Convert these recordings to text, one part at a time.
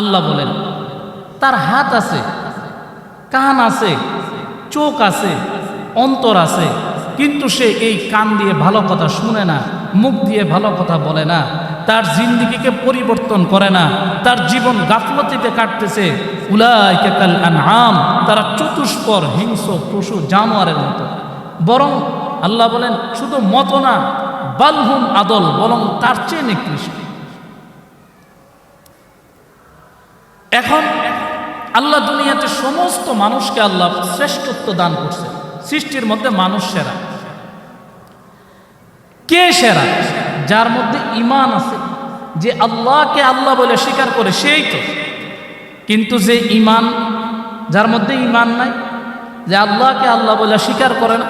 আল্লাহ বলেন, তার হাত আছে, কান আছে, চোখ আছে, অন্তর আছে, কিন্তু সে এই কান দিয়ে ভালো কথা শুনে না, মুখ দিয়ে ভালো কথা বলে না, তার জিন্দিগিকে পরিবর্তন করে না, তার জীবন গাফলতিতে কাটতেছে। উলাই কেকাল আম তারা চতুষ্পর, হিংস্র, পশু, জানোয়ারের মতো। বরং আল্লাহ বলেন, শুধু মতো না, বালহুম আদল, বরং তার চেয়ে নিকৃষ্ট। এখন আল্লাহ দুনিয়াতে সমস্ত মানুষকে আল্লাহ শ্রেষ্ঠত্ব দান করছে। সৃষ্টির মধ্যে মানুষ সেরা। কে সেরা? যার মধ্যে ইমান আছে। যে আল্লাহকে আল্লাহ বলে স্বীকার করে সেই তো। কিন্তু যে ইমান যার মধ্যে ইমান নাই, যে আল্লাহকে আল্লাহ বলে স্বীকার করে না।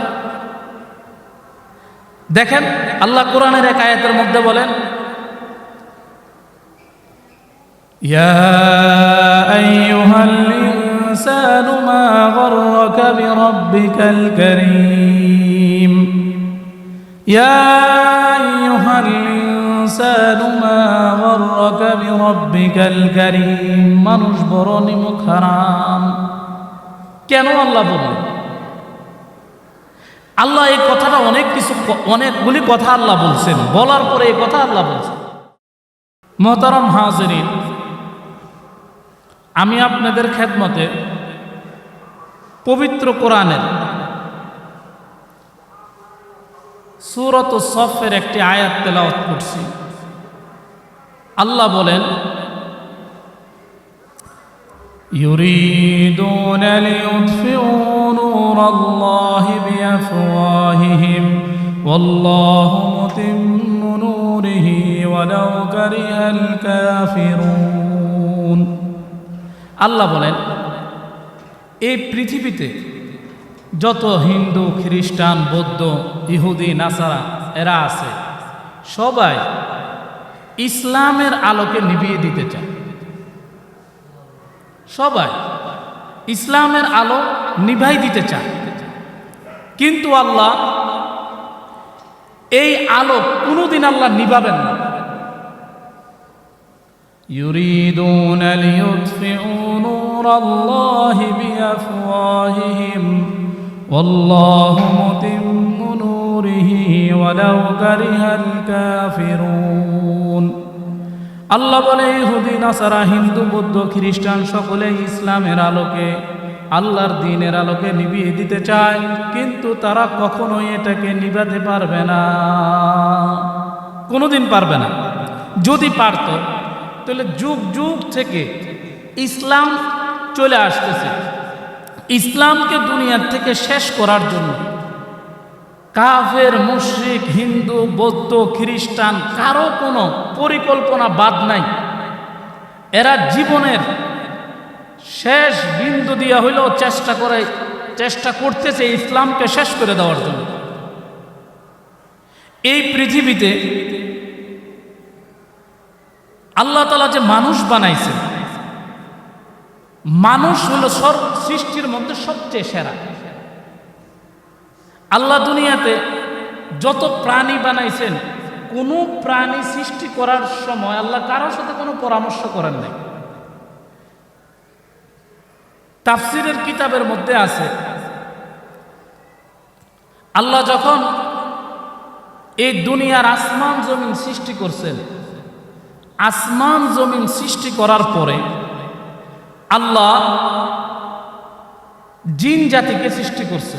দেখেন, আল্লাহ কোরআনের এক আয়াতের মধ্যে বলেন يا أيها الإنسان ما غرك بربك الكريم يا أيها الإنسان ما غرك بربك الكريم মানুষ বড় নিমুখ হারাম কেন আল্লাহ বললেন আল্লাহ এই কথাটা অনেক কিছু অনেকগুলি কথা আল্লাহ বলছেন বলার পরে এই কথা আল্লাহ বলছেন মোহতারাম হাজরিন আমি আপনাদের খেদমতে পবিত্র কোরআনের সুরত সফের একটি আয়াত তেলাওয়াত করছি আল্লাহ বলেন يريدون ليطفئوا نور الله بأفواههم والله متم نوره ولو كره الكافرون আল্লাহ বলেন, এই পৃথিবীতে যত হিন্দু, খ্রিস্টান, বৌদ্ধ, ইহুদি, নাসারা, এরা আছে, সবাই ইসলামের আলোকে নিভিয়ে দিতে চায়। সবাই ইসলামের আলো নিভাই দিতে চায়। কিন্তু আল্লাহ, এই আলো কোনোদিন আল্লাহ নিভাবেন না। يريدون ليطفئوا نور الله بأفواههم والله متم نوره ولو كره الكافرون আল্লাহ বলে ইহুদি নাসারা হিন্দু বৌদ্ধ খ্রিস্টান সকলে ইসলামের আলোকে আল্লাহর দিনের আলোকে নিভিয়ে দিতে চায় কিন্তু তারা কখনোই এটাকে নিভাতে পারবে না কোনোদিন পারবে না যদি পারত তাহলে যুগ যুগ থেকে ইসলাম চলে আসতেছে। ইসলামকে দুনিয়ার থেকে শেষ করার জন্য কাফের, মুশ্রিক, হিন্দু, বৌদ্ধ, খ্রিস্টান কারও কোনো পরিকল্পনা বাদ নাই। এরা জীবনের শেষ বিন্দু দিয়া হইলেও চেষ্টা করে, চেষ্টা করতেছে ইসলামকে শেষ করে দেওয়ার জন্য। এই পৃথিবীতে আল্লাহ তালা যে মানুষ বানাইছে মানুষ হলো সর্ব সৃষ্টির মধ্যে সবচেয়ে সেরা। আল্লাহ দুনিয়াতে যত প্রাণী বানাইছেন, কোনো প্রাণী সৃষ্টি করার সময় আল্লাহ কারোর সাথে কোনো পরামর্শ করেন নাই। তাফসিরের কিতাবের মধ্যে আছে, আল্লাহ যখন এই দুনিয়ার আসমান জমিন সৃষ্টি করছেন আসমান জমিন সৃষ্টি করার পরে আল্লাহ জিন জাতিকে সৃষ্টি করছে।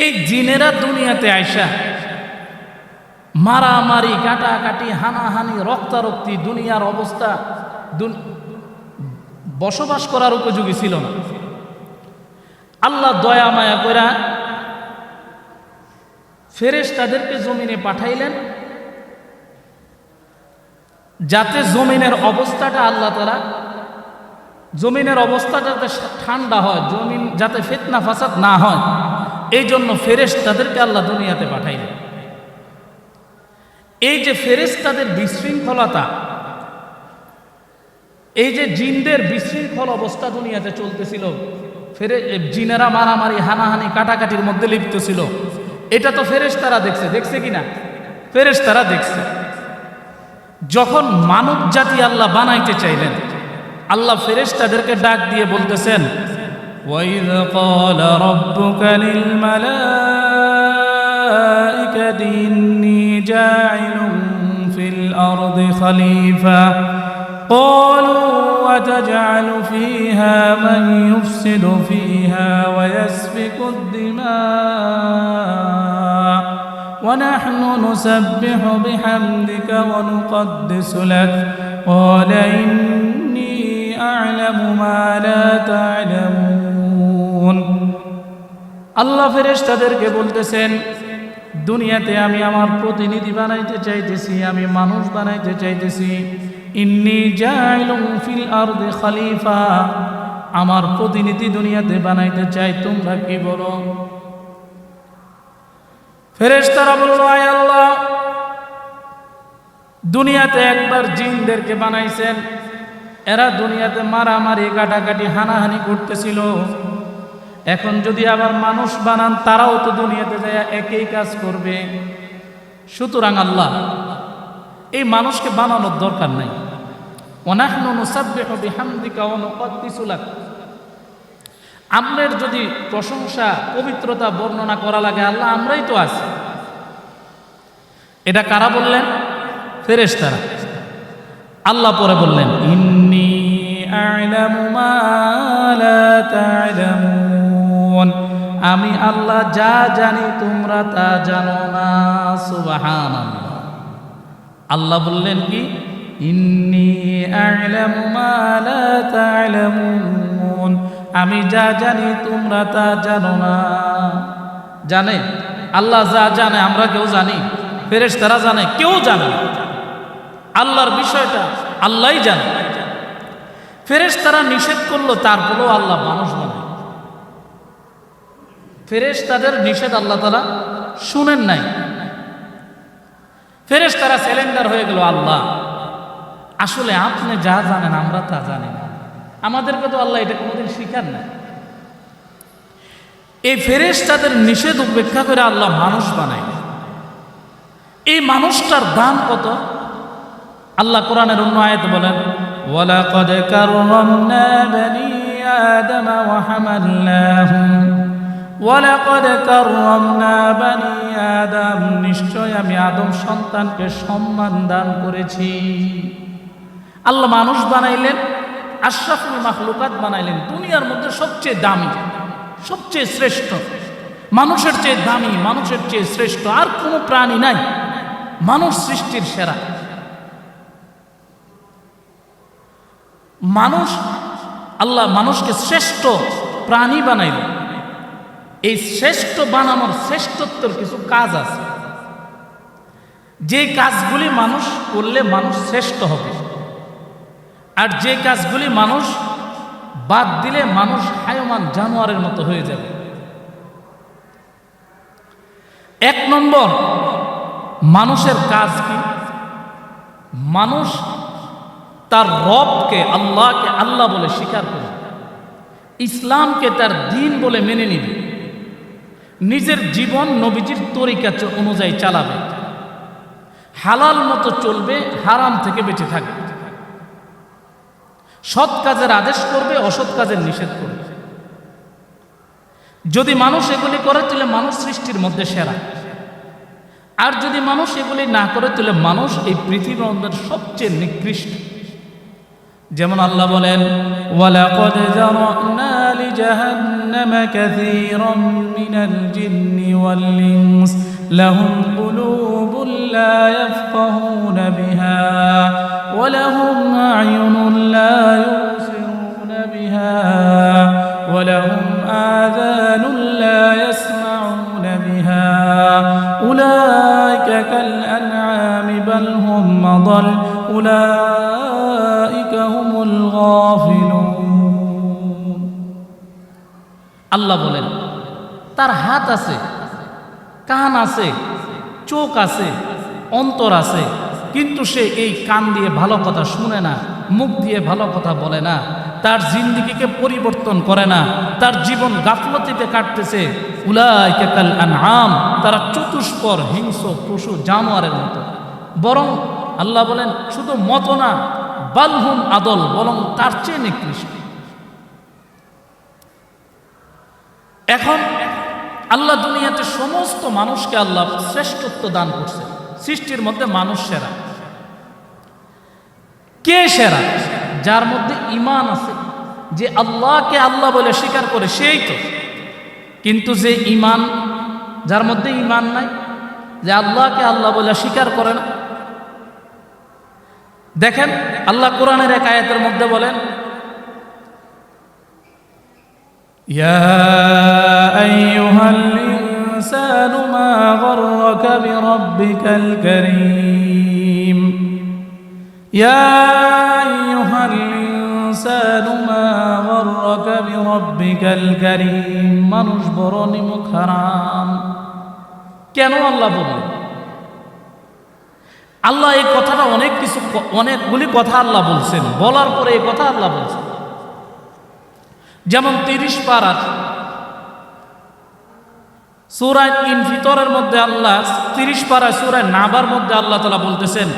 এই জিনেরা দুনিয়াতে আয়সা মারামারি কাটাকাটি হানাহানি, রক্তারক্তি, দুনিয়ার অবস্থা বসবাস করার উপযোগী ছিল না। আল্লাহ দয়া মায়া করা ফেরেশ তাদেরকে জমিনে পাঠাইলেন। যাতে জমিনের অবস্থাটা আল্লাহ তারা জমিনের অবস্থা যাতে ঠান্ডা হয়, জমিন যাতে ফেতনা ফাসাদ না হয় এই জন্য ফেরেশ তাদেরকে আল্লাহ দুনিয়াতে পাঠাইলেন। এই যে ফেরেশ তাদের বিশৃঙ্খলতা, এই যে জিনদের বিশৃঙ্খল অবস্থা দুনিয়াতে চলতেছিল, ফেরে জিনেরা মারামারি, হানাহানি, কাটাকাটির মধ্যে লিপ্ত ছিল, এটা তো ফেরেশ তারা দেখছে দেখছে কিনা? ফেরেশ তারা দেখছে। যখন মানব জাতি আল্লাহ বানাইতে চাইলেন আল্লাহ ফেরেশ তাদেরকে ডাক দিয়ে বলতেছেন وإذ قال ربك للملائكة إني جاعل في الأرض خليفة قالوا وتجعل فيها من يفسد فيها ويسفك الدماء ونحن نسبح بحمدك ونقدس لك قال إني أعلم ما لا تعلمون আল্লাহ ফেরেশ তাদেরকে বলতেছেন দুনিয়াতে আমি আমার প্রতিনিধি বানাইতে চাইতেছি আমি মানুষ বানাইতে চাইতেছি ইন্নি জাইলুম ফিল আরদে খলিফা আমার প্রতিনিধি দুনিয়াতে বানাইতে চাই তোমরা কি বলো ফেরেশতারা বলল, আয় আল্লাহ, দুনিয়াতে একবার জিনদেরকে বানাইছেন। এরা দুনিয়াতে মারামারি কাটাকাটি হানাহানি করতেছিল। এখন যদি আবার মানুষ বানান, তারাও তো দুনিয়াতে যায় একই কাজ করবে। সুতরাং আল্লাহ, এই মানুষকে বানানোর দরকার নাই। অনাহনু নুসাব্বিহু বিহামদিকা ওয়া নুকদ্দিসু লাক। আমরের যদি প্রশংসা, পবিত্রতা বর্ণনা করা লাগে, আল্লাহ আমরাই তো আছি। এটা কারা বললেন? ফেরেস তারা আল্লাহ পরে বললেন, ইন্নি আমি আল্লাহ যা জানি, তোমরা তা জানো না। সুবাহান আল্লাহ বললেন কি? ইন্নি আলামু আমি যা জানি তোমরা তা জানো না। জানে? আল্লাহ যা জানে, আমরা কেউ জানি। ফেরেশ তারা জানে, কেউ জানে আল্লাহর বিষয়টা আল্লাহই জানে। ফেরেশ তারা নিষেধ করল, তারপরেও আল্লাহ মানুষ বানায়। ফেরেশ তাদের নিষেধ আল্লাহ তারা শুনেন নাই। ফেরেশ তারা সিলিন্ডার হয়ে গেল, আল্লাহ, আসলে আপনি যা জানেন, আমরা তা জানি না। আমাদেরকে তো আল্লাহ এটা কোনোদিন শিখার নাই এই ফেরেশ তাদের নিষেধ উপেক্ষা করে আল্লাহ মানুষ বানায় এই মানুষটার দাম কত আল্লাহ কোরআনের অন্য আয়াত বলেন ولقد كرمنا بني آدم وحملناهم ولقد كرمنا بني آدم নিশ্চয় আমি আদম সন্তানকে সম্মান দান করেছি আল্লাহ মানুষ বানাইলেন আশরাফুল মাখলুকাত বানাইলেন দুনিয়ার মধ্যে সবচেয়ে দামি, সবচেয়ে শ্রেষ্ঠ। মানুষের চেয়ে দামি, মানুষের চেয়ে শ্রেষ্ঠ আর কোনো প্রাণী নাই। মানুষ সৃষ্টির সেরা। মানুষ, আল্লাহ মানুষকে শ্রেষ্ঠ প্রাণী বানাইল এই শ্রেষ্ঠ বানানোর শ্রেষ্ঠত্বের কিছু কাজ আছে। যে কাজগুলি মানুষ করলে মানুষ শ্রেষ্ঠ হবে। আর যে কাজগুলি মানুষ বাদ দিলে মানুষ হায়মান জানোয়ারের মতো হয়ে যাবে। এক নম্বর, মানুষের কাজ কি? মানুষ তার রবকে আল্লাহকে আল্লাহ বলে স্বীকার করবে। ইসলামকে তার দিন বলে মেনে নিবে। নিজের জীবন নবীজির তরিকা অনুযায়ী চালাবে। হালাল মতো চলবে, হারাম থেকে বেঁচে থাকবে। সৎ কাজের আদেশ করবে, অসৎ কাজের নিষেধ করবে। যদি মানুষ এগুলি করে, তাহলে মানুষ সৃষ্টির মধ্যে সেরা। আর যদি মানুষ এগুলি না করে, তাহলে মানুষ এই পৃথিবীর মধ্যে সবচেয়ে নিকৃষ্ট। যেমন আল্লাহ বলেন লা বিহা। ولهم أعين لا يبصرون بها ولهم آذان لا يسمعون بها أولئك كالأنعام بل هم أضل أولئك هم الغافلون আল্লাহ বলেন তার হাত আছে কান আছে চোখ আছে অন্তর আছে কিন্তু সে এই কান দিয়ে ভালো কথা শুনে না, মুখ দিয়ে ভালো কথা বলে না, তার জিন্দিগিকে পরিবর্তন করে না, তার জীবন গাফলতিতে কাটতেছে। উলাই তারা চতুষ্পর, হিংস্র, পশু, জানোয়ারের মতো। বরং আল্লাহ বলেন, শুধু মত না বালহুম আদল, বরং তার চেয়ে নিকৃষ্ট। এখন আল্লাহ দুনিয়াতে সমস্ত মানুষকে আল্লাহ শ্রেষ্ঠত্ব দান করছে সৃষ্টির মধ্যে মানুষ সেরা। কে সেরা? যার মধ্যে ইমান আছে। যে আল্লাহকে আল্লাহ বলে স্বীকার করে, সেই তো। কিন্তু যে ইমান যার মধ্যে ইমান নাই, যে আল্লাহকে আল্লাহ বলে স্বীকার করে না। দেখেন, আল্লাহ কোরআনের এক আয়াতের মধ্যে বলেন, ইয়া الإنسان ما غرك بربك الكريم يا أيها الإنسان ما غرك بربك الكريم মানুষ বড় নিমুখ হারাম কেন আল্লাহ বললেন আল্লাহ এই কথাটা অনেক কিছু অনেকগুলি কথা আল্লাহ বলছেন বলার পরে এই কথা আল্লাহ বলছেন যেমন তিরিশ পারার সুরায় ইন ফিতরের মধ্যে আল্লাহ, তিরিশ পাড়ায় সুরায় নাবার মধ্যে আল্লাহ তালা বলতেছেন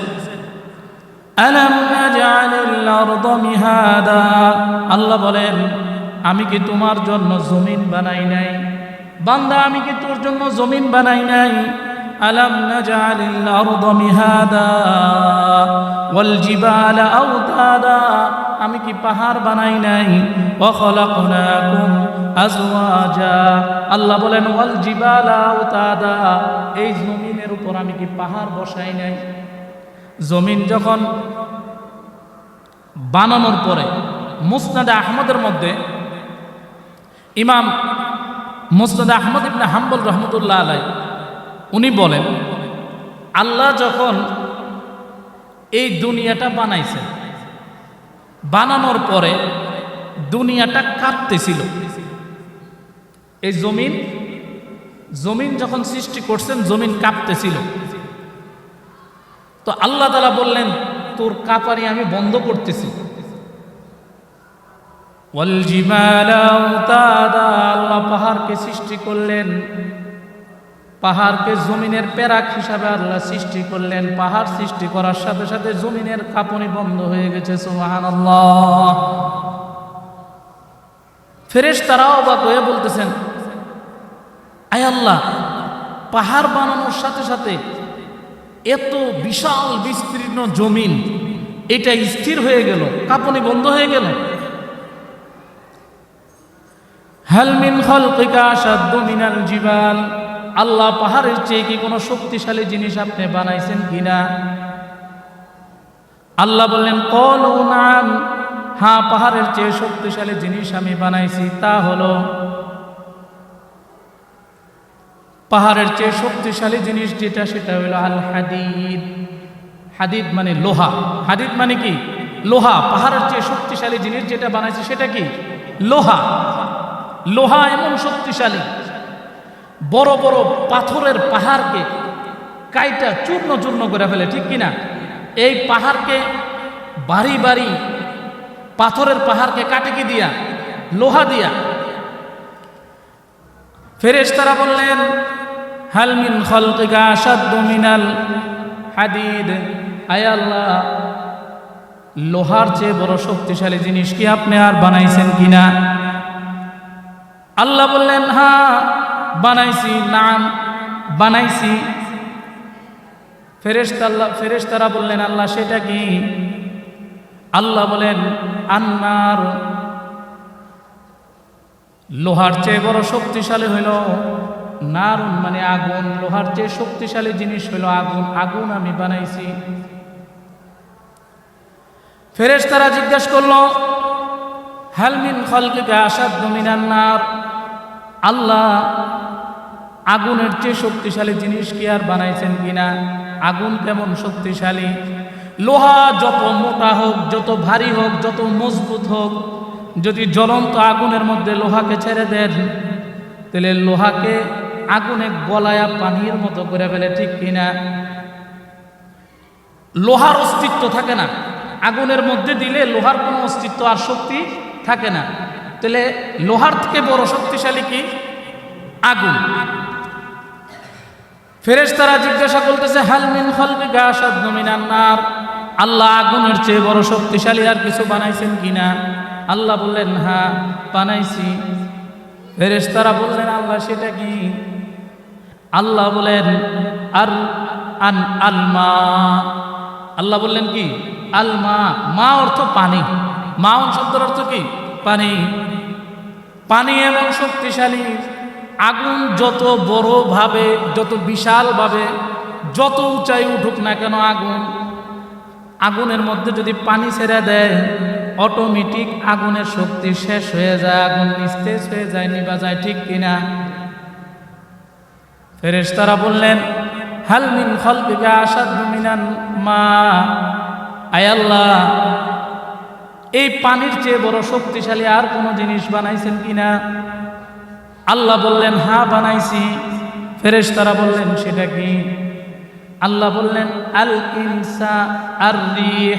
আল্লাহ বলেন, আমি কি তোমার জন্য জমিন বানাই নাই? বান্দা, আমি কি তোর জন্য জমিন বানাই নাই? আলাম না আরদ মিহাদা ওয়াল জিবালা আওতাদা? আমি কি পাহাড় বানাই নাই? আল্লাহ বলেন এই জমিনের উপর আমি কি পাহাড় বসাই নাই? জমিন যখন বানানোর পরে মুসনাদা আহমদের মধ্যে ইমাম মুসনাদা আহমদ ইবনে হাম্বল রহমতুল্লাহ আলাই উনি বলেন, আল্লাহ যখন এই দুনিয়াটা বানাইছেন বানানোর পরে দুনিয়াটা কাঁপতেছিল। এই জমিন জমিন যখন সৃষ্টি করছেন, জমিন কাঁপতেছিল। তো আল্লাহ তালা বললেন, তোর কাপারি আমি বন্ধ করতেছি। আল্লাহ পাহাড়কে সৃষ্টি করলেন। পাহাড়কে জমিনের প্যারাক হিসাবে আল্লাহ সৃষ্টি করলেন। পাহাড় সৃষ্টি করার সাথে সাথে জমিনের কাঁপনি বন্ধ হয়ে গেছে সোহান ফেরেশ তারাও অবাক হয়ে বলতেছেন, আয় আল্লাহ, পাহাড় বানানোর সাথে সাথে এত বিশাল বিস্তীর্ণ জমিন, এটা স্থির হয়ে গেল, কাঁপনি বন্ধ হয়ে গেল। হালমিন খলকিকা সাদ্য মিনাল আল্লাহ পাহাড়ের চেয়ে কি কোনো শক্তিশালী জিনিস আপনি বানাইছেন কিনা আল্লাহ বললেন, কল নাম হ্যাঁ পাহাড়ের চেয়ে শক্তিশালী জিনিস আমি বানাইছি, তা হলো পাহাড়ের চেয়ে শক্তিশালী জিনিস যেটা, সেটা হলো আল হাদিদ। হাদিদ মানে লোহা। হাদিদ মানে কি? লোহা। পাহাড়ের চেয়ে শক্তিশালী জিনিস যেটা বানাইছে, সেটা কি? লোহা। লোহা এমন শক্তিশালী। বড় বড় পাথরের পাহাড়কে কাইটা চূর্ণ চূর্ণ করে ফেলে, ঠিক কিনা? এই পাহাড়কে বাড়ি বাড়ি পাথরের পাহাড়কে কাটে কি দিয়া? লোহা দিয়া। ফেরেশতারা বললেন হালমিন খলকিকা সাদ্য মিনাল হাদিদ। আয় আল্লাহ, লোহার চেয়ে বড় শক্তিশালী জিনিস কি আপনি আর বানাইছেন কিনা? আল্লাহ বললেন হ্যাঁ বানাইছি, নাম বানাইছি। ফেরেশতা আল্লাহ, ফেরেশতারা বললেন, আল্লাহ সেটা কি? আল্লাহ বলেন, আন্নার লোহার চেয়ে বড় শক্তিশালী হইল নারুন মানে আগুন। লোহার চেয়ে শক্তিশালী জিনিস হইল আগুন। আগুন আমি বানাইছি। ফেরেশ তারা জিজ্ঞেস করল হালমিন খলকে আসাদ মিনান্নার আল্লাহ আগুনের চেয়ে শক্তিশালী জিনিস কি আর বানাইছেন কিনা? আগুন কেমন শক্তিশালী? লোহা যত মোটা হোক, যত ভারী হোক, যত মজবুত হোক, যদি জ্বলন্ত আগুনের মধ্যে লোহাকে ছেড়ে দেন, তাহলে লোহাকে আগুনে গলায়া পানির মতো করে ফেলে, ঠিক কিনা লোহার অস্তিত্ব থাকে না। আগুনের মধ্যে দিলে লোহার কোনো অস্তিত্ব আর শক্তি থাকে না। তাহলে লোহার থেকে বড় শক্তিশালী কি? আগুন। ফেরেশতারা জিজ্ঞাসা করতেছে হালমিন সাদ্দমিনান নার? আল্লাহ আগুনের চেয়ে বড় শক্তিশালী আর কিছু বানাইছেন কিনা? আল্লাহ বললেন হ্যাঁ বানাইছি। ফেরেশতারা বললেন, আল্লাহ, সেটা কি? আল্লাহ বলেন, আর, আন, আলমা। আল্লাহ বললেন, কি? আলমা। মা অর্থ পানি। মাউন শব্দের অর্থ কি? পানি। পানি এমন শক্তিশালী। আগুন যত বড়ভাবে যত বিশালভাবে যত উঁচাই উঠুক না কেন আগুন, আগুনের মধ্যে যদি পানি ছেড়ে দেয় অটোমেটিক আগুনের শক্তি শেষ হয়ে যায়, আগুন নিস্তেজ হয়ে যায় নিবা যায়, ঠিক কিনা? ফেরেশতারা বললেন, হাল মিন খলবিকা আসাদু মিনান মা আয় আল্লাহ, এই পানির চেয়ে বড় শক্তিশালী আর কোনো জিনিস বানাইছেন কিনা? আল্লাহ বললেন, হা, বানাইছি। ফেরেশতারা বললেন, সেটা কি? আল্লাহ বললেন, আল ইনসা আর রিহ।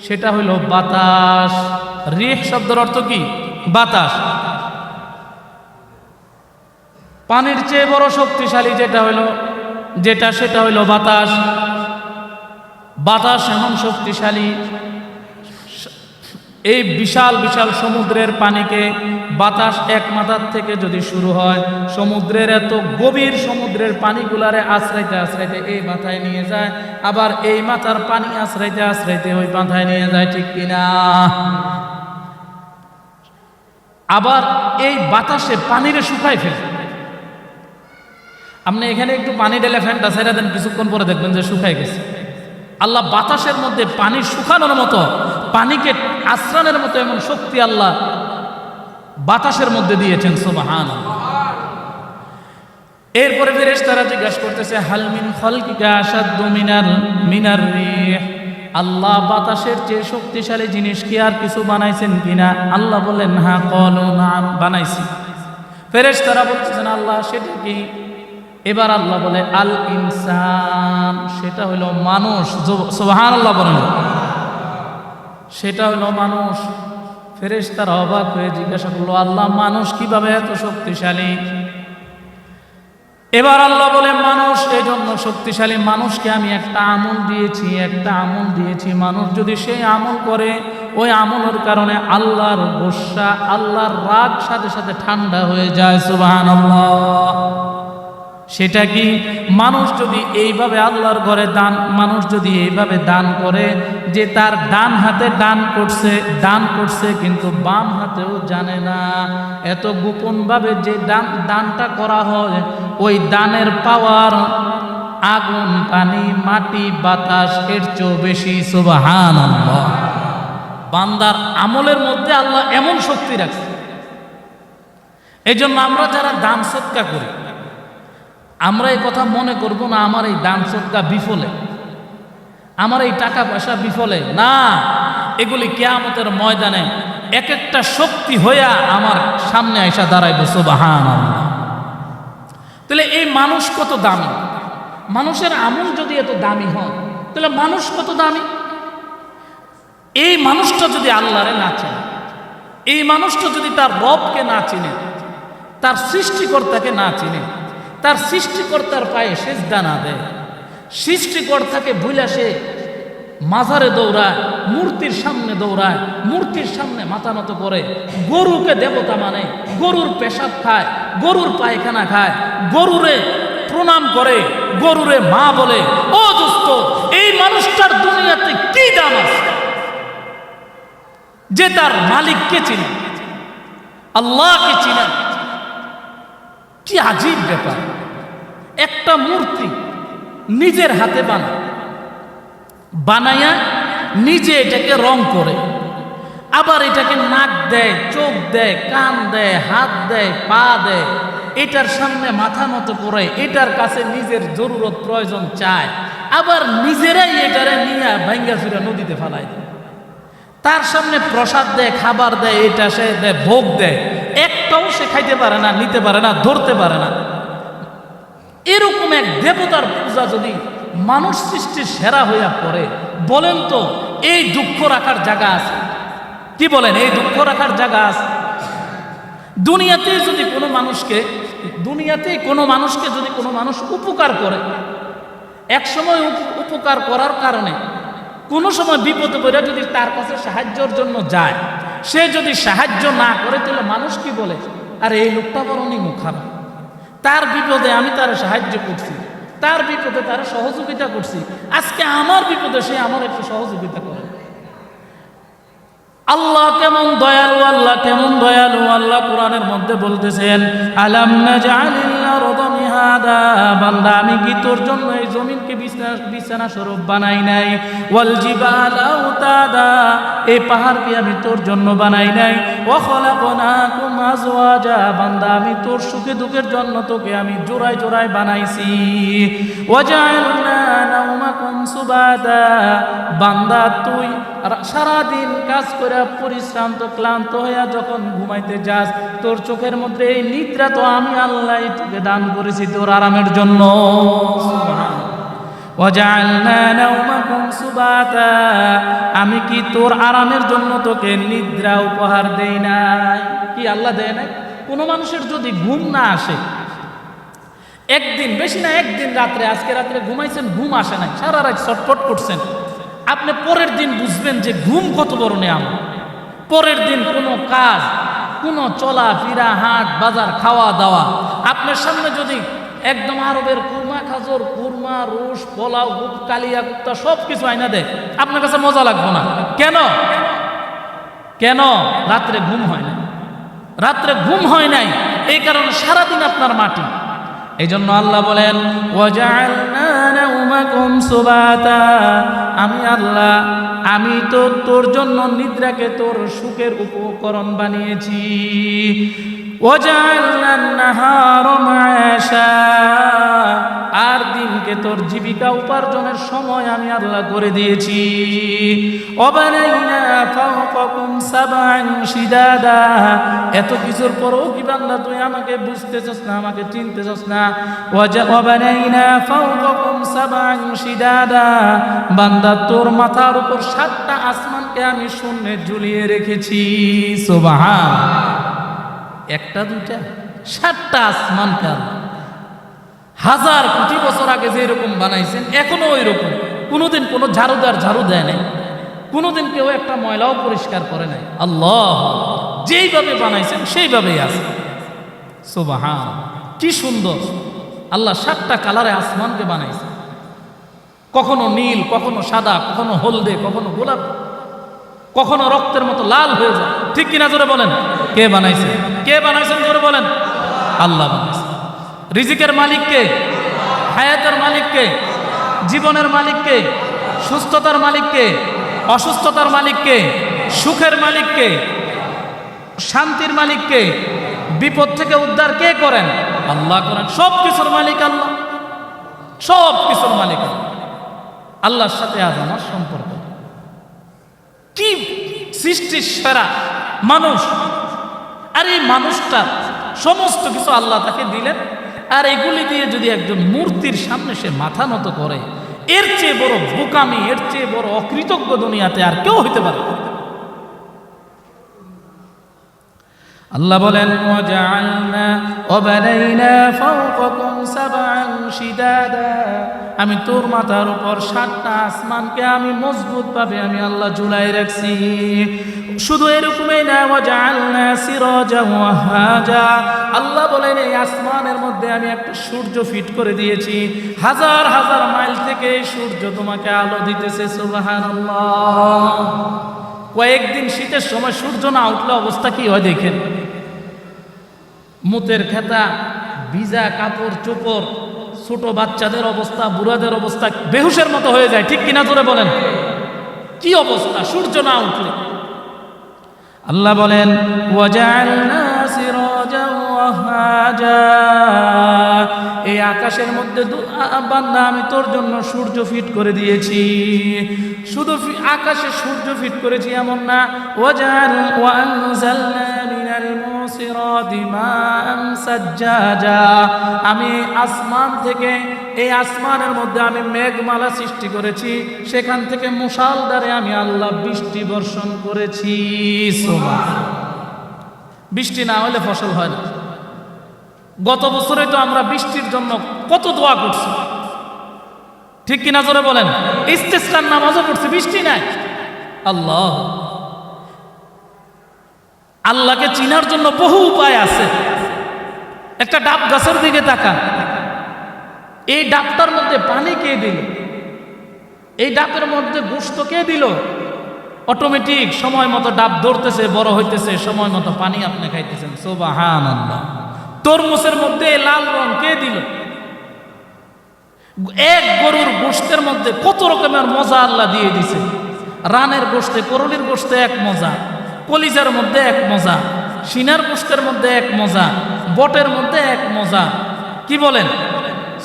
সেটা হলো বাতাস। রিহ শব্দের অর্থ কি? বাতাস। পানির চেয়ে বড় শক্তিশালী যেটা হলো, যেটা সেটা হইল বাতাস। বাতাস এমন শক্তিশালী এই বিশাল বিশাল সমুদ্রের পানিকে বাতাস এক মাথার থেকে যদি শুরু হয়, সমুদ্রের এত গভীর সমুদ্রের পানিগুলারে আশ্রাইতে আশ্রাইতে এই মাথায় নিয়ে যায়, আবার এই মাথার পানি আশ্রাইতে আশ্রাইতে ওই মাথায় নিয়ে যায়, ঠিক কিনা? আবার এই বাতাসে পানিরে শুকায় ফেলে। আপনি এখানে একটু পানি ঢেলে ফ্যানটা ছেড়ে দেন, কিছুক্ষণ পরে দেখবেন যে শুকায় গেছে। আল্লাহ বাতাসের মধ্যে পানি শুকানোর মতো পানিকে আশ্রানের মতো এমন শক্তি আল্লাহ বাতাসের মধ্যে দিয়েছেন সোবাহান এরপরে ফেরেশ তারা জিজ্ঞাসা করতেছে হালমিন মিনার মিনার আল্লাহ বাতাসের চেয়ে শক্তিশালী জিনিস কি আর কিছু বানাইছেন কিনা? আল্লাহ বলেন হ্যাঁ কল, নাম, বানাইছি। ফেরেশ তারা বলতেছেন, আল্লাহ, সেটা কি? এবার আল্লাহ বলে, আল ইনসান, সেটা হলো মানুষ। সোহান আল্লাহ বলেন। সেটা হলো মানুষ। ফেরেশ তারা অবাক হয়ে জিজ্ঞাসা করল, আল্লাহ, মানুষ কীভাবে এত শক্তিশালী? এবার আল্লাহ বলে, মানুষ এই জন্য শক্তিশালী। মানুষকে আমি একটা আমল দিয়েছি, একটা আমল দিয়েছি। মানুষ যদি সেই আমল করে, ওই আমলের কারণে আল্লাহর গোসা আল্লাহর রাগ সাথে সাথে ঠান্ডা হয়ে যায় সুবাহান সেটা কি? মানুষ যদি এইভাবে আল্লাহর ঘরে দান, মানুষ যদি এইভাবে দান করে যে তার ডান হাতে দান করছে দান করছে কিন্তু বাম হাতেও জানে না। এত গোপনভাবে যে দান, দানটা করা হয়, ওই দানের পাওয়ার আগুন, পানি, মাটি, বাতাস এর চেয়েও বেশি সুবাহান বান্দার আমলের মধ্যে আল্লাহ এমন শক্তি রাখছে। এই জন্য আমরা যারা দান সৎকা করি আমরা এই কথা মনে করব না, আমার এই দান সৎকা বিফলে। আমার এই টাকা পয়সা বিফলে। না, এগুলি কেয়ামতের ময়দানে এক একটা শক্তি হইয়া আমার সামনে এসা দাঁড়াইব সুবাহান তাহলে এই মানুষ কত দামি? মানুষের আমল যদি এত দামি হয়, তাহলে মানুষ কত দামি? এই মানুষটা যদি আল্লাহরে না চেনে, এই মানুষটা যদি তার রবকে না চিনে, তার সৃষ্টিকর্তাকে না চিনে তার সৃষ্টিকর্তার পায়ে সেজদা না দেয়। সৃষ্টিকর্তাকে ভুলে সে মাজারে দৌড়ায়, মূর্তির সামনে দৌড়ায়, মূর্তির সামনে মাথা নত করে, গরুকে দেবতা মানে গরুর পেশাব খায়, গরুর পায়খানা খায়, গরুরে প্রণাম করে, গরুরে মা বলে, ও দোস্ত, এই মানুষটার দুনিয়াতে কি দাম আছে? যে তার মালিককে চিনে, আল্লাহকে চিনে। কি আজীব ব্যাপার। একটা মূর্তি নিজের হাতে বানায় বানাইয়া নিজে এটাকে রং করে, আবার এটাকে নাক দেয়, চোখ দেয়, কান দেয়, হাত দেয়, পা দেয়, এটার সামনে মাথা মতো করে, এটার কাছে নিজের জরুরত প্রয়োজন চায়, আবার নিজেরাই এটারে নিয়ে ভাঙ্গা ফিরা নদীতে ফালাই দেয়। তার সামনে প্রসাদ দেয়, খাবার দেয়, এটা সে দেয়, ভোগ দেয়। একটাও সে খাইতে পারে না, নিতে পারে না, ধরতে পারে না। এরকম এক দেবতার পূজা যদি মানুষ সৃষ্টির সেরা হইয়া পড়ে, বলেন তো, এই দুঃখ রাখার জায়গা আছে? কি বলেন, এই দুঃখ রাখার জায়গা আছে? দুনিয়াতে যদি কোনো মানুষকে দুনিয়াতে কোনো মানুষকে যদি কোনো মানুষ উপকার করে, এক সময় উপকার করার কারণে, কোনো সময় বিপদে পড়ে যদি তার কাছে সাহায্যের জন্য যায় সে যদি সাহায্য না করে, তাহলে মানুষ কি বলে? আরে, এই লোকটা মুখ খারাপ। তার বিপদে আমি তার সাহায্য করছি। তার বিপদে তার সহযোগিতা করছি। আজকে আমার বিপদে সে আমার একটু সহযোগিতা করে। আল্লাহ কেমন দয়ালু, আল্লাহ কেমন দয়ালু, আল্লাহ কোরআনের মধ্যে বলতেছেন, আলাম নাজআলিল আরদা মিহাদা বান্দা, আমি কি তোর জন্য এই জমিনকে বিছানা স্বরূপ বানাই নাই? ওয়াল জিবালা উতাদা এই পাহাড়কে আমি তোর জন্য বানাই নাই। বান্দা, আমি তোর সুখে দুঃখের জন্য তোকে আমি জোড়ায় জোড়ায় বানাইছি। বান্দা, তুই সারাদিন কাজ করে পরিশ্রান্ত, ক্লান্ত হইয়া যখন ঘুমাইতে যাস, তোর চোখের মধ্যে এই নিদ্রা তো আমি আল্লাহ তোকে দান করেছি তোর আরামের জন্য। আমি কি তোর আরামের জন্য তোকে নিদ্রা উপহার দেই নাই? কি আল্লাহ দেয় নাই? কোনো মানুষের যদি ঘুম না আসে, একদিন, বেশি না একদিন রাত্রে, আজকে রাত্রে ঘুমাইছেন, ঘুম আসে নাই, সারা রাত ছটফট করছেন। আপনি পরের দিন বুঝবেন যে ঘুম কত বড় নেয়াম পরের দিন কোনো কাজ, কোনো চলা ফিরা হাট, বাজার খাওয়া দাওয়া আপনার সামনে যদি একদম আরবের কুরমা খাজর কুরমা রুশ, পোলাও গুপ কালিয়া গুপ্তা সব কিছু আইনা দেয়। আপনার কাছে মজা লাগবো না। কেন? কেন? রাত্রে ঘুম হয় না রাত্রে ঘুম হয় নাই। এই কারণে সারাদিন আপনার মাটি। এই জন্য আল্লাহ বলেন "ওয়াজআলনা আমি আল্লাহ, আমি তো তোর জন্য নিদ্রাকে তোর সুখের উপকরণ বানিয়েছি। আর দিনকে তোর জীবিকা উপার্জনের সময় আমি আল্লাহ করে দিয়েছি। এত কিছুর পরও কি বান্দা তুই আমাকে বুঝতেছস না, আমাকে চিনতেছস না? ওয়াজা অবানাইনা ফাওকাকুম বান্দা, তোর মাথার উপর সাতটা আসমানকে আমি শূন্যে ঝুলিয়ে রেখেছি। একটা, দুইটা, সাতটা আল্লাহ হাজার কোটি বছর আগে যে এরকম বানাইছেন, এখনও ওই রকম কোনোদিন কোনো ঝাড়ুদার ঝাড়ু দেয় নাই। কোনোদিন কেউ একটা ময়লাও পরিষ্কার করে নাই। আল্লাহ। যেইভাবে বানাইছেন, সেইভাবেই আছে। সুবাহান কি সুন্দর। আল্লাহ সাতটা কালারে আসমানকে বানাইছে। কখনো নীল, কখনো সাদা, কখনো হলদে, কখনো গোলাপ, কখনো রক্তের মতো লাল হয়ে যায়। ঠিক কিনা জোরে বলেন? কে বানাইছে? কে বানাইছেন জোরে বলেন? আল্লাহ বানাইছে। রিজিকের মালিককে হায়াতের মালিককে জীবনের মালিককে সুস্থতার মালিককে অসুস্থতার মালিককে সুখের মালিককে শান্তির মালিককে বিপদ থেকে উদ্ধার কে করেন? আল্লাহ করেন। সব কিছুর মালিক আল্লাহ। সব কিছুর মালিক আল্লাহ। আল্লাহর সাথে আজ আমার সম্পর্ক। কি সৃষ্টির সেরা মানুষ? আর এই মানুষটা সমস্ত কিছু আল্লাহ তাকে দিলেন। আর এগুলি দিয়ে যদি একজন মূর্তির সামনে সে মাথা নত করে, এর চেয়ে বড় বোকামি, এর চেয়ে বড় অকৃতজ্ঞ দুনিয়াতে আর কেউ হইতে পারে। আল্লাহ বলেন আমি তোর মাথার উপর সাতটা আসমানকে আমি মজবুত ভাবে আমি আল্লাহ ঝুলাই রাখছি। শুধু এরকমই না আল্লাহ বলেন, এই আসমানের মধ্যে আমি একটা সূর্য ফিট করে দিয়েছি। হাজার হাজার মাইল থেকে সূর্য তোমাকে আলো দিতেছে কয়েকদিন শীতের সময় সূর্য না উঠলে অবস্থা কি হয় দেখেন? মুতের খেতা, ভিজা কাপড়, চোপড় ছোট বাচ্চাদের অবস্থা, বুড়াদের অবস্থা বেহুশের মতো হয়ে যায়, ঠিক কিনা জোরে বলেন? কি অবস্থা? সূর্য না উঠলে। আল্লাহ বলেন এই আকাশের মধ্যে বান্দা, আমি তোর জন্য সূর্য ফিট করে দিয়েছি। শুধু আকাশে সূর্য ফিট করেছি এমন না। ওয়াজাল ওয়ানজালনা মিনাল আমি আসমান থেকে, এই আসমানের মধ্যে আমি মেঘমালা সৃষ্টি করেছি, সেখান থেকে মুষালধারে আমি আল্লাহ বৃষ্টি বর্ষণ করেছি। বৃষ্টি না হলে ফসল হয় না। গত বছরে তো আমরা বৃষ্টির জন্য কত দোয়া করছি। ঠিক কিনা জোরে বলেন? ইস্তেস্কার নামাজও পড়ছি, বৃষ্টি নাই। আল্লাহ। আল্লাহকে চিনার জন্য বহু উপায় আছে। একটা ডাব গাছের দিকে তাকান এই ডাবটার মধ্যে পানি কে দিল? এই ডাবের মধ্যে গোস্ত কে দিল? অটোমেটিক সময় মতো ডাব ধরতেছে, বড় হইতেছে, সময় মতো পানি আপনি খাইতেছেন। সোবাহান আল্লাহ তরমুজের মধ্যে লাল রং কে দিল? এক গরুর গোষ্ঠের মধ্যে কত রকমের মজা আল্লাহ দিয়ে দিছে। রানের গোষ্ঠে করলির গোষ্ঠে এক মজা। কলিজার মধ্যে এক মজা সিনার গোষ্ঠের মধ্যে এক মজা, বটের মধ্যে এক মজা। কি বলেন?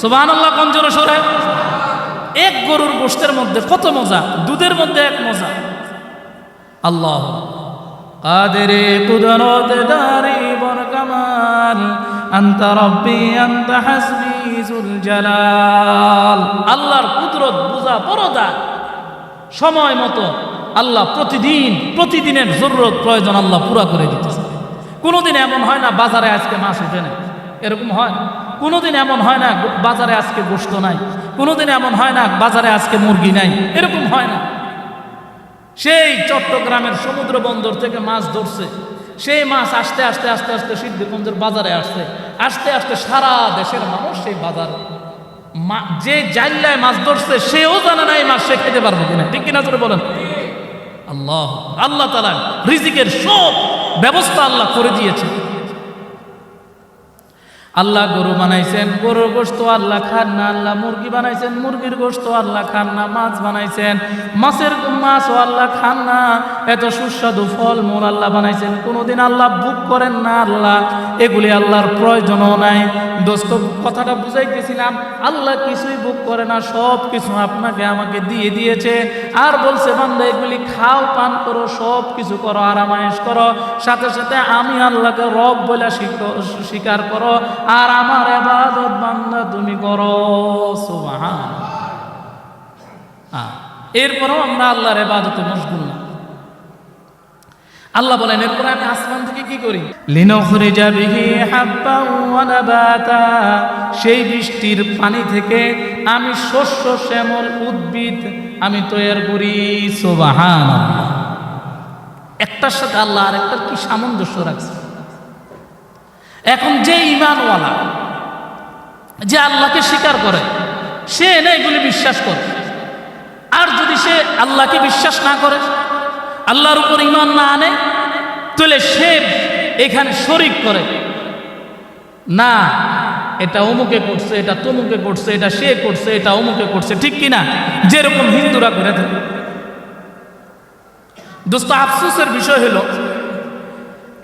সোবাহান আল্লাহ কঞ্জর সরে? এক গরুর গোষ্ঠের মধ্যে কত মজা, দুধের মধ্যে এক মজা। আল্লাহ। কুদরত দারি বর কামাল, আন্ত রব্বি, আন্ত হাসবি জুল জালাল। আল্লাহর কুদরত বুঝা পরদা সময় মতো আল্লাহ প্রতিদিন, প্রতিদিনের জরুরত প্রয়োজন আল্লাহ পুরা করে দিতেছে। কোনোদিন এমন হয় না, বাজারে আজকে মাছ উঠে না এরকম হয় কোনোদিন এমন হয় না, বাজারে আজকে গোস্ত নাই। কোনোদিন এমন হয় না, বাজারে আজকে মুরগি নাই। এরকম হয় না। সেই চট্টগ্রামের সমুদ্র বন্দর থেকে মাছ ধরছে। সেই মাছ আস্তে আস্তে আস্তে আস্তে সিদ্ধিরগঞ্জের বাজারে আসছে। আস্তে আস্তে সারা দেশের মানুষ সেই বাজার যে জাইল্লায় মাছ ধরছে, সেও জানে না এই মাছ সে খেতে পারবে কিনা। ঠিক কিনা করে বলেন? আল্লাহ আল্লাহ তালা রিজিকের সব ব্যবস্থা আল্লাহ করে দিয়েছে আল্লাহ গরু বানাইছেন, গরুর গোস্ত আল্লাহ খান না, আল্লাহ মুরগি বানাইছেন, মুরগির গোস্ত আল্লাহ খান না, মাছ বানাইছেন, মাছের মাছও আল্লাহ খান না, এত সুস্বাদু ফল মূল আল্লাহ বানাইছেন, কোনোদিন আল্লাহ বুক করেন না আল্লাহ, এগুলি আল্লাহর প্রয়োজনও নাই। দোস্ত, কথাটা বুঝাইতেছিলাম, আল্লাহ কিছুই বুক করে না, সব কিছু আপনাকে আমাকে দিয়ে দিয়েছে, আর বলছে, বান্দা, এগুলি খাও, পান করো, সব কিছু করো, আরামায়েশ করো, সাথে সাথে আমি আল্লাহকে রব বলে স্বীক- স্বীকার করো আর আমার এবাদত বান্দা তুমি করো সুবহান এরপরও আমরা আল্লাহর এবাদতে মশগুল আল্লাহ বলেন, এরপর আমি আসমান থেকে কি করি? সেই বৃষ্টির পানি থেকে আমি শস্য, শ্যামল, উদ্ভিদ আমি তৈরি করি, সুবহানাল্লাহ। একটার সাথে আল্লাহ আর একটার কি সামঞ্জস্য রাখছে? এখন যে ইমানওয়ালা যে আল্লাহকে স্বীকার করে, সে এনে এগুলি বিশ্বাস করে। আর যদি সে আল্লাহকে বিশ্বাস না করে, আল্লাহর উপর ইমান না আনে, তাহলে সে এখানে শরিক করে। না, এটা অমুকে করছে, এটা তমুকে করছে, এটা সে করছে, এটা অমুকে করছে, ঠিক কিনা যেরকম হিন্দুরা করে থাকে। দোস্ত, আফসোসের বিষয় হলো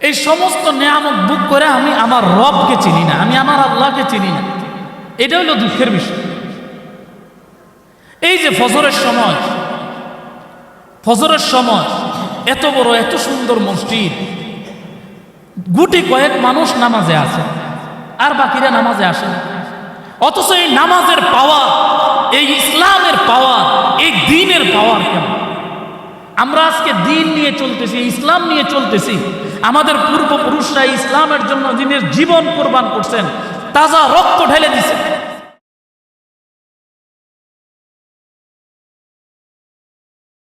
এই সমস্ত নিয়ামত বুক করে আমি আমার রবকে চিনি না, আমি আমার আল্লাহকে চিনি না। এটা হলো দুঃখের বিষয়। এই যে ফজরের সময় ফজরের সময় এত বড়, এত সুন্দর মসজিদ, গুটি কয়েক মানুষ নামাজে আছে, আর বাকিরা নামাজে আসে না। অথচ এই নামাজের পাওয়ার, এই ইসলামের পাওয়ার, এই দিনের পাওয়ার কেন আমরা আজকে দিন নিয়ে চলতেছি, ইসলাম নিয়ে চলতেছি। আমাদের পূর্বপুরুষরা ইসলামের জন্য দিনের জীবন কোরবান করছেন, তাজা রক্ত ঢেলে দিছে।